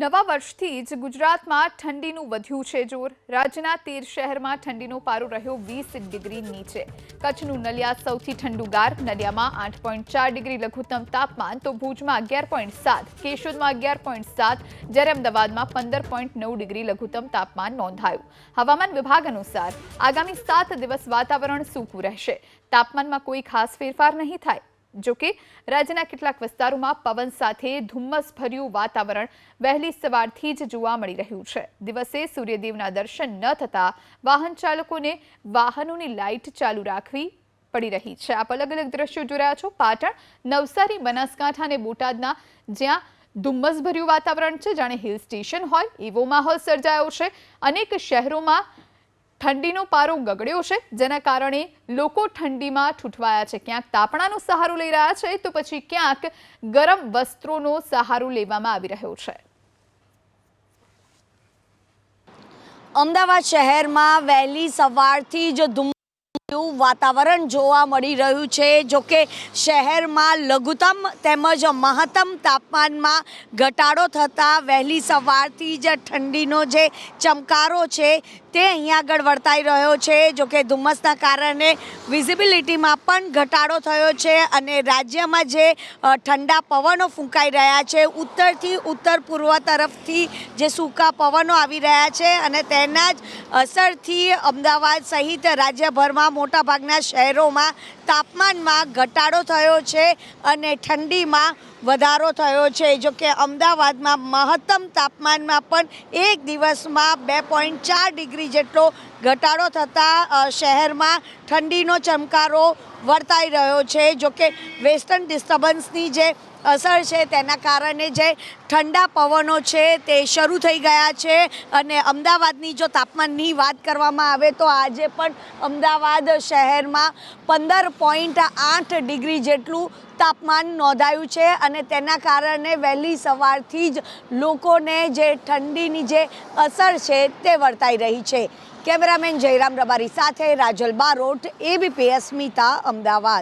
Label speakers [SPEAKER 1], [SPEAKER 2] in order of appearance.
[SPEAKER 1] નવા વર્ષથી જ ગુજરાતમાં ઠંડીનું વધ્યું છે જોર. રાજ્યના તેર શહેરમાં ઠંડીનો પારો રહ્યો વીસ ડિગ્રી નીચે. કચ્છનું નલિયા સૌથી ઠંડુગાર, નલિયામાં આઠ પોઈન્ટ ચાર ડિગ્રી લઘુત્તમ તાપમાન, તો ભુજમાં અગિયાર પોઈન્ટ સાત, કેશોદમાં અગિયાર પોઈન્ટ સાત, જ્યારે અમદાવાદમાં પંદર પોઈન્ટ નવ ડિગ્રી લઘુત્તમ તાપમાન નોંધાયું. હવામાન વિભાગ અનુસાર આગામી સાત દિવસ વાતાવરણ સૂકું રહેશે. તાપમાનમાં કોઈ ખાસ ફેરફાર નહીં થાય. જો કે રાજ્યના કેટલાક વિસ્તારોમાં પવન સાથે ધુમ્મસ ભર્યું વાતાવરણ વહેલી સવારથી જ જોવા મળી રહ્યું છે. દિવસે સૂર્યદેવના દર્શન ન થતા વાહન ચાલકોને વાહનોની લાઇટ ચાલુ રાખવી પડી રહી છે. આપ અલગ અલગ દ્રશ્યો જોઈ રહ્યા છો. પાટણ, નવસારી, બનાસકાંઠા અને બોટાદના જ્યાં ધુમ્મસભર્યું વાતાવરણ છે, જાણે હિલ સ્ટેશન હોય, એવો માહોલ સર્જાયો છે. અનેક શહેરોમાં ઠંડીનો પારો ગગડ્યો છે, જેના કારણે લોકો ઠંડીમાં ઠૂંઠવાયા છે. ક્યાંક તાપણાનો સહારો લઈ રહ્યા છે, તો પછી ક્યાંક ગરમ વસ્ત્રોનો સહારો લેવામાં આવી રહ્યો છે.
[SPEAKER 2] અમદાવાદ શહેરમાં વહેલી સવારથી જ ધુમ્મસ વાતાવરણ જોવા મળી રહ્યું છે. જો કે શહેરમાં લઘુત્તમ તેમજ મહત્તમ તાપમાનમાં ઘટાડો થતાં વહેલી સવારથી જ ઠંડીનો જે ચમકારો છે તે અહીંયા આગળ વર્તાઈ રહ્યો છે જોકે ધુમ્મસના કારણે વિઝિબિલિટીમાં પણ ઘટાડો થયો છે અને રાજ્યમાં જે ઠંડા પવનો ફૂંકાઈ રહ્યા છે, ઉત્તરથી ઉત્તર પૂર્વ તરફથી જે સૂકા પવનો આવી રહ્યા છે અને તેના જ અસરથી અમદાવાદ સહિત રાજ્યભરમાં મોટાભાગના શહેરોમાં તાપમાનમાં ઘટાડો થયો છે અને ઠંડીમાં વધારો થયો છે. જો કે અમદાવાદમાં મહત્તમ તાપમાનમાં પણ એક દિવસમાં બે પોઈન્ટ ચાર ડિગ્રી જેટલો ઘટાડો થતાં શહેરમાં ઠંડીનો ચમકારો વર્તાઈ રહ્યો છે જોકે વેસ્ટર્ન ડિસ્ટર્બન્સની જે અસર છે તેના કારણે જે ઠંડા પવનો છે તે શરૂ થઈ ગયા છે. અને અમદાવાદની જો તાપમાનની વાત કરવામાં આવે તો આજે પણ અમદાવાદ શહેરમાં પંદર પોઈન્ટ આઠ ડિગ્રી જેટલું તાપમાન નોંધાયું છે અને તેના કારણે વહેલી સવારથી જ લોકોને જે ઠંડીની જે અસર છે તે વર્તાઈ રહી છે. કેમેરામેન જયરામ રબારી સાથે રાજલ બારોટ એબીપી અસ્મિતા અમદાવાદ.